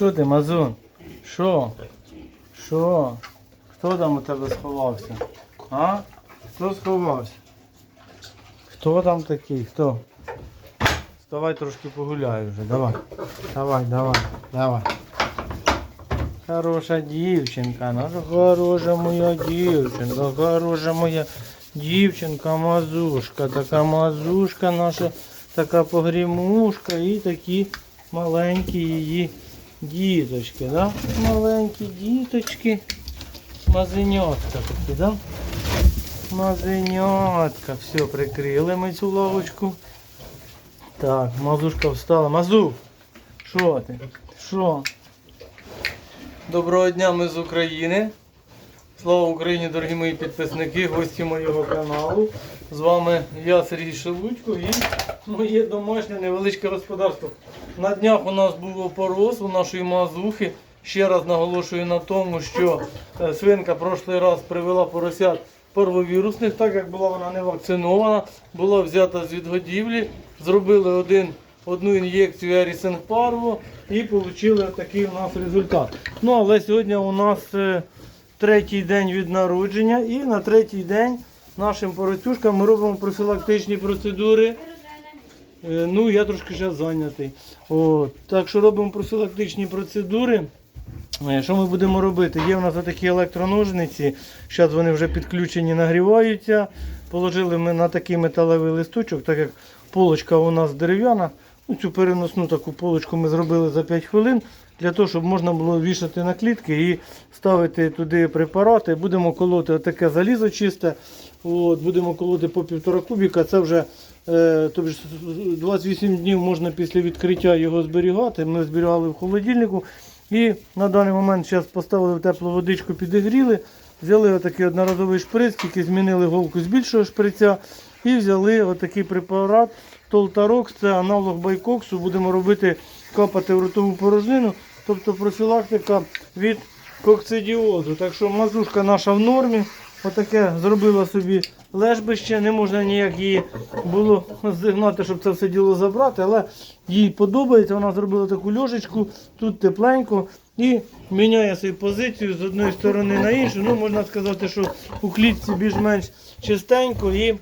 Що ти, Мазун? Що? Що? Хто там у тебе сховався? А? Хто сховався? Хто там такий? Хто? Давай трошки погуляй вже, давай. Давай, давай, давай. Хороша дівчинка, наша хороша моя дівчинка, хороша моя дівчинка, мазушка, така мазушка наша, така погрімушка і такі маленькі її діточки, да? Маленькі діточки. Мазенятка такі, да? Мазенятка. Все, прикрили ми цю лавочку. Так, мазушка встала. Мазу! Що ти? Що? Доброго дня, ми з України. Слава Україні, дорогі мої підписники, гості моєго каналу. З вами я, Сергій Шелудько, і моє домашнє невеличке господарство. На днях у нас був опорос у нашої мазухи. Ще раз наголошую на тому, що е, свинка прошлий раз привела поросят парвовірусних, так як була вона не вакцинована, була взята з відгодівлі, зробили один, одну ін'єкцію Ерісен і отримали такий у нас результат. Ну, але сьогодні у нас е, третій день від народження і на третій день нашим поросюшкам ми робимо профілактичні процедури. Е, Ну, я трошки ще зайнятий. От. Так що робимо профілактичні процедури. Е, Що ми будемо робити? Є в нас такі електроножниці. Зараз вони вже підключені, нагріваються. Положили ми на такий металевий листочок, так як полочка у нас дерев'яна. Ну, цю переносну таку полочку ми зробили за 5 хвилин для того, щоб можна було вішати на клітки і ставити туди препарати. Будемо колоти таке залізо чисте. От, будемо колоти по півтора кубіка. Це вже тобто, 28 днів можна після відкриття його зберігати. Ми зберігали в холодильнику. І на даний момент зараз поставили в теплу водичку, підігріли, взяли отакий одноразовий шприц, тільки змінили голку з більшого шприця і взяли отакий препарат Толтарокс, це аналог байкоксу. Будемо робити капати в ротову порожнину, тобто профілактика від кокцидіозу. Так що мазушка наша в нормі. Отаке зробила собі лежбище, не можна ніяк її було зігнати, щоб це все діло забрати, але їй подобається. Вона зробила таку льожечку, тут тепленько і міняє свою позицію з одної сторони на іншу. Ну, можна сказати, що у клітці більш-менш чистенько і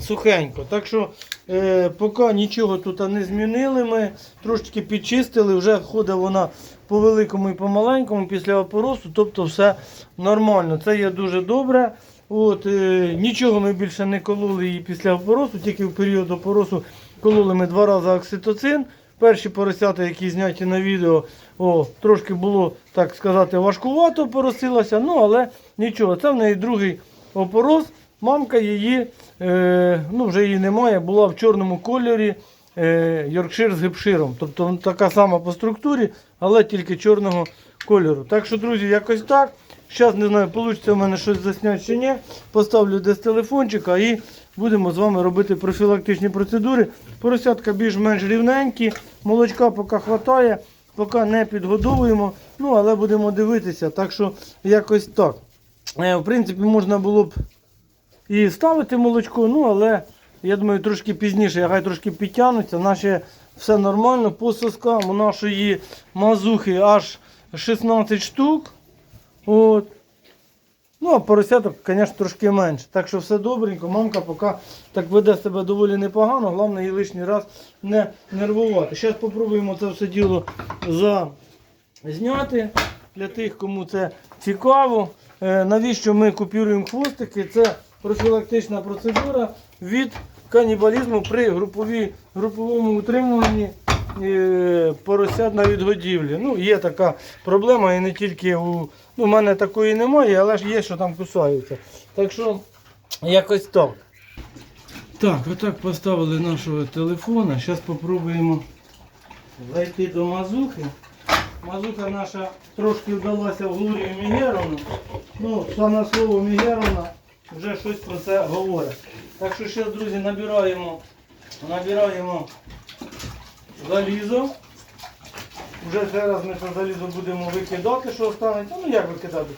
сухенько. Так що е, поки нічого тут не змінили, ми трошечки підчистили, вже ходить вона по великому і по маленькому після опоросу, тобто все нормально. Це є дуже добре. От, е, нічого ми більше не кололи її після опоросу, тільки в період опоросу кололи ми два рази окситоцин. Перші поросята, які зняті на відео, о, трошки було, так сказати, важкувато поросилася, ну але нічого, це в неї другий опорос. Мамка її, е, ну вже її немає, була в чорному кольорі е, Йоркшир з гепширом. Тобто така сама по структурі, але тільки чорного кольору. Так що, друзі, якось так. Зараз не знаю, вийде в мене щось засняти чи ні. Поставлю десь телефончика і будемо з вами робити профілактичні процедури. Поросятка більш-менш рівненькі, молочка поки вистачає, поки не підгодовуємо. Ну, але будемо дивитися. Так що якось так. Е, В принципі, можна було б і ставити молочко, ну але я думаю, трошки пізніше, хай трошки підтягнуться. Наші все нормально. По соскам у нашої мазухи аж 16 штук. От. Ну, а поросяток, звісно, трошки менше. Так що все добренько. Мамка поки так веде себе доволі непогано. Головне її лишній раз не нервувати. Зараз спробуємо це все діло зняти для тих, кому це цікаво. Е, навіщо ми купуємо хвостики? Це профілактична процедура від канібалізму при груповій, груповому утримуванні поросят на відгодівлі. Ну, є така проблема і не тільки у. Ну, в мене такої немає, але ж є, що там кусаються. Так що якось так. Так, отак поставили нашого телефона. Зараз спробуємо зайти до мазухи. Мазуха наша трошки вдалася в Глорію Мігеровну. Ну, саме слово Мігеровна вже щось про це говорить. Так що зараз, друзі, набираємо, набираємо залізо. Вже зараз ми це залізо будемо викидати, що останеться. Ну як викидати?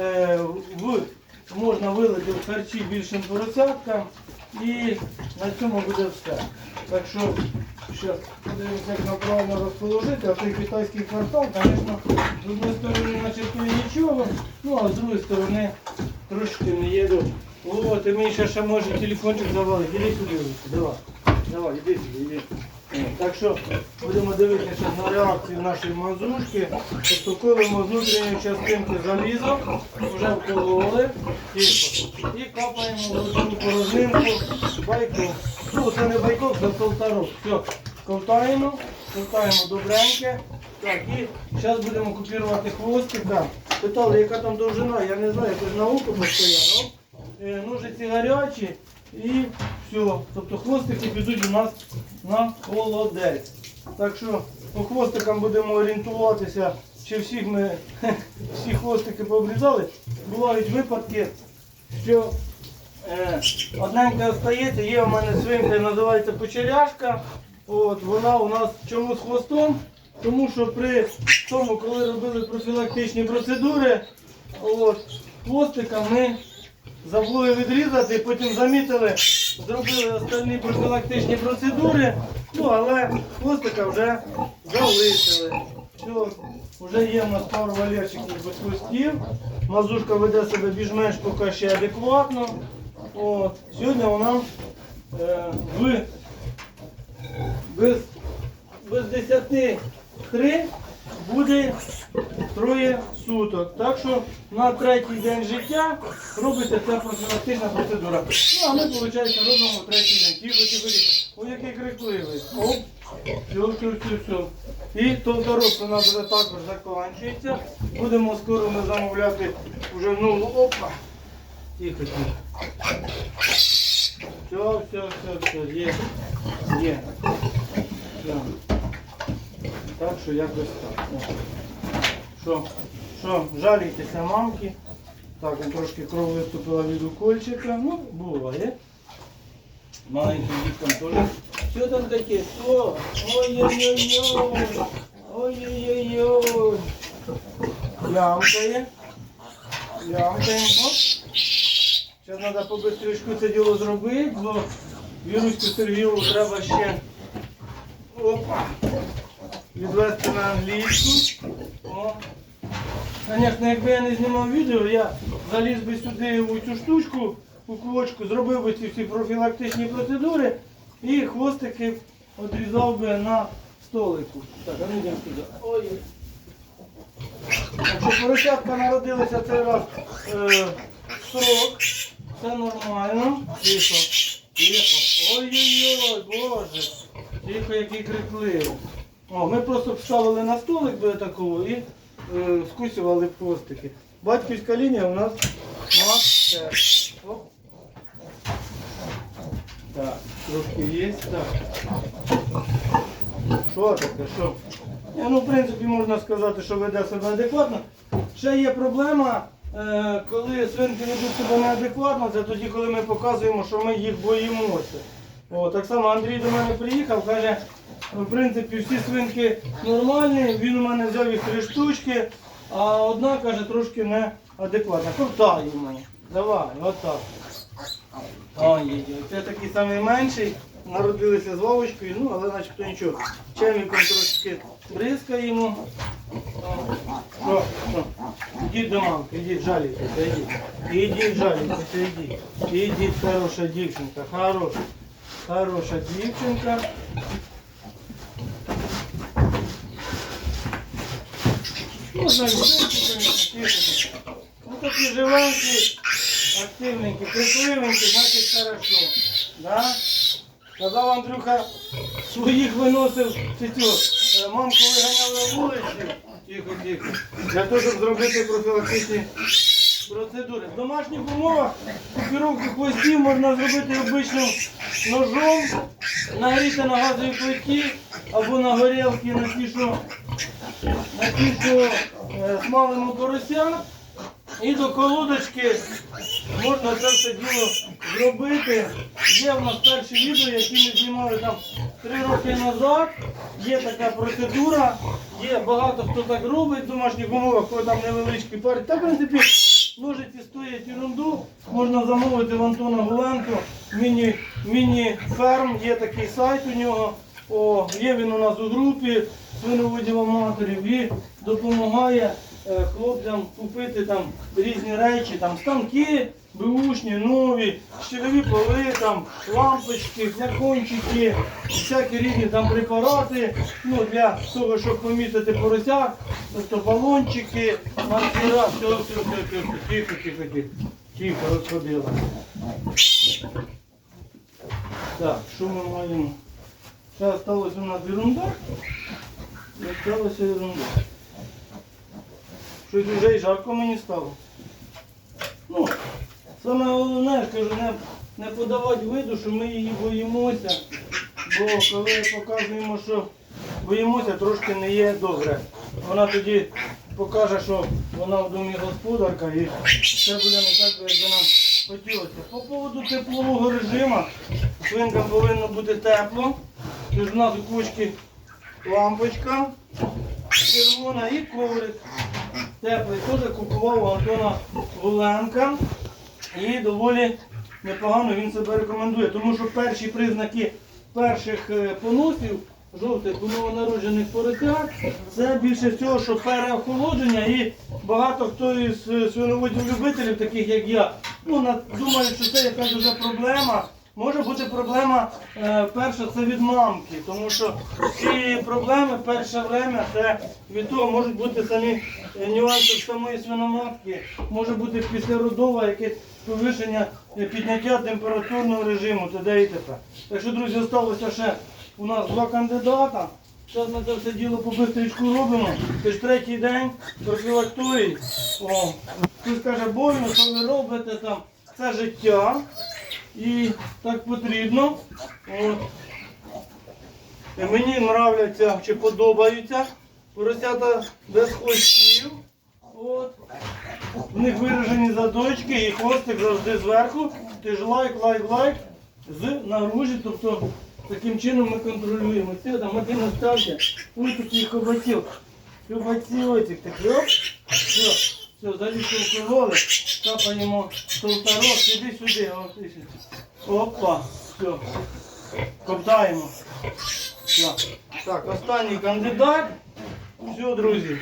Е, в, можна вилити в харчі більшим поросяткам. І на цьому буде все. Так що, зараз подивимося, як нам розположити, а той китайський квартал, звісно, з однієї сторони начертує нічого, ну а з другої сторони трошки не їду. О, ти мені ще, ще може телефончик завалити. Іди сюди, давай. Давай, іди сюди, іди. Так що будемо дивитися на реакцію нашої мазушки. Колимо з внутрішньої частинки залізо, вже вкололи і капаємо в цю порожнинку байков. Ну, це не байков, це колтарок. Все, ковтаємо, ковтаємо добреньке. Так, і зараз будемо купувати хвостика. Питали, яка там довжина, я не знаю, якось науку постійно. Е, Ножиці гарячі і все. Тобто хвостики підуть у нас на холодець. Так що по хвостикам будемо орієнтуватися, чи всіх ми всі хвостики пообрізали. Бувають випадки, що е, одненька остається, є у мене свинка, називається кучеряшка. От, вона у нас чому з хвостом? Тому що при тому, коли робили профілактичні процедури, от, хвостика ми забули відрізати, потім замітили, зробили остальні профілактичні процедури, ну але хвостика вже залишили. Все, вже є в нас пару валерчиків без хвостів. Мазушка веде себе більш-менш поки ще адекватно. От. Сьогодні вона е, в, без, без 10 3 буде троє суток. Так що на третій день життя робиться ця профілактична процедура. Ну, а ми, виходить, робимо третій день. Тихо, тихо. Ой, який крикливий. Оп. Все, все, все, все. І толторок у нас також закінчується. Будемо скоро ми замовляти вже нову опа. Тихо, тихо. Все, все, все, все, є. Є. Все. Так що якось так. Що, що, жалійтеся мамки. Так, он трошки кров виступила від укольчика. Ну, буває. Маленьким діткам теж. Що там таке? Що? Ой-ой-ой-ой. Ой-ой-ой-ой. Ямкає. Ямкає. Зараз треба побистрічку це діло зробити, бо Віруську Сергієву треба ще опа, відвести на англійську. О. Звісно, якби я не знімав відео, я заліз би сюди у цю штучку, у квочку, зробив би ці всі профілактичні процедури і хвостики відрізав би на столику. Так, а ну йдемо сюди. Ой. Так що поросятка народилися цей раз е, срок. Це нормально. Тихо. Тихо. Ой-ой-ой, боже. Тихо, який крикливий. О, ми просто вставили на столик до такого і е, скусювали хвостики. Батьківська лінія у нас мастер. Так, трошки є. Так. Що таке? Що? Ні, Ну, в принципі, можна сказати, що веде себе адекватно. Ще є проблема, е, коли свинки ведуть себе неадекватно, це тоді, коли ми показуємо, що ми їх боїмося. О, так само Андрій до мене приїхав, каже, в принципі, всі свинки нормальні, він у мене взяв їх три штучки, а одна, каже, трошки неадекватна. Ковтаємо. Давай, отак. Ой, це такий самий менший. Народилися з вовочкою, ну але начебто нічого. Чеміком трошки бризкаємо. О, що? Ідіть до мамки, ідіть, жалійтеся, ідіть. Ідіть, жалійтеся, ідіть. Ідіть, хороша дівчинка, хороша. Хороша дівчинка. Можна відчути, Ну такі живенькі, активненькі, крикливенькі, значить хорошо. Да? Казав Андрюха, своїх виносив цю е, мамку виганяв на вулиці. Тихо, тихо. Для того, щоб зробити профілактичні процедури. В домашніх умовах купіровку хвостів можна зробити обичним ножом, нагріти на газовій плиті або на горілки на ті, що, на ті, що е, смалимо порося. І до колодочки можна це все діло зробити. Є в нас перші відео, які ми знімали там три роки назад. Є така процедура, є багато хто так робить в домашніх умовах, коли там невеличкі пари. Та в принципі ножиці стоять ерунду, можна замовити в Антона Гуленко. міні, міні-ферм, є такий сайт у нього. О, є він у нас у групі свиноводів аматорів і допомагає е, хлопцям купити там різні речі, там станки, беушні, нові, щільові поли, там, лампочки, флакончики, всякі різні там препарати ну, для того, щоб помітити поросят, тобто балончики, маркера, все, все, все, все, тихо, тихо, тихо, тихо, розходила. Так, що ми маємо? Ще осталась у нас ерунда. І ерунда. Щось вже і жарко мені стало. Ну, саме головне, кажу, не, не подавати виду, що ми її боїмося. Бо коли показуємо, що боїмося, трошки не є добре. Вона тоді покаже, що вона в домі господарка і все буде не так, як би нам хотілося. По поводу теплового режиму, свинкам повинно бути тепло. Тож у нас у кучки лампочка червона і коврик. Теплий теж купував у Антона Гуленка. І доволі непогано він себе рекомендує. Тому що перші признаки перших е, поносів жовтих новонароджених поросят, це більше всього, що переохолодження і багато хто із е, свиноводів-любителів, таких як я, ну, думають, що це якась вже проблема. Може бути проблема е, перша це від мамки, тому що ці проблеми перше время це від того можуть бути самі е, нюанси самої свиноматки, може бути післяродове якесь повишення е, підняття температурного режиму т.д. і т.п. Так що, друзі, залишилося ще у нас два кандидата. Зараз ми це все діло по бистрічку робимо. Це ж третій день профілакторії. О, хтось каже, больно, що ви робите там. Це життя. І так потрібно. От. І мені нравляться чи подобаються поросята без хвостів. От. В них виражені задочки і хвостик завжди зверху. Ти ж лайк, лайк, лайк з наружі. Тобто таким чином ми контролюємо. Це там один остався. Ось такий хоботів. Хоботівочок такий. Все, все, залізли в капаємо солтарок, іди сюди. О. Опа, все. Коптаємо. Все. Так, останній кандидат. Все, друзі.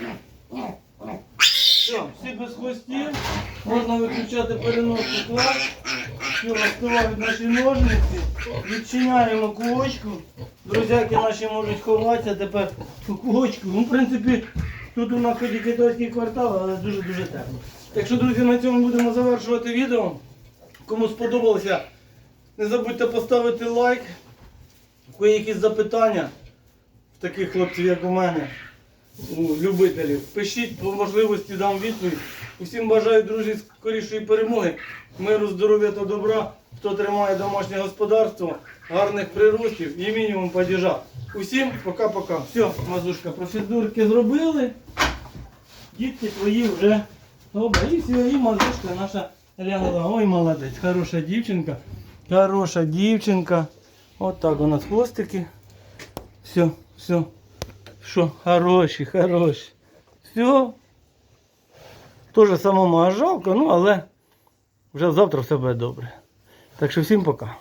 Все, всі без хвостів. Можна виключати переносний клас. Все, розкривають наші ножниці. Відчиняємо кулочку. Друзяки наші можуть ховатися тепер у кулочку. Ну, в принципі, тут у нас хоч і китайський квартал, але дуже-дуже тепло. Так що, друзі, на цьому будемо завершувати відео. Кому сподобалося, не забудьте поставити лайк. Кої якісь запитання в таких хлопців, як у мене, у любителів. Пишіть, по можливості дам відповідь. Усім бажаю, друзі, скорішої перемоги, миру, здоров'я та добра. Хто тримає домашнє господарство, гарних приростів і мінімум падіжа. Усім пока-пока. Все, мазушка, процедурки зробили. Дітки твої вже добре. І все, і мазушка наша лягла. Ой, молодець, хороша дівчинка. Хороша дівчинка. От так у нас хвостики. Все, все. Що, хороші, хороші. Все. Тоже самому жалко, ну але вже завтра все буде добре. Так що всім пока.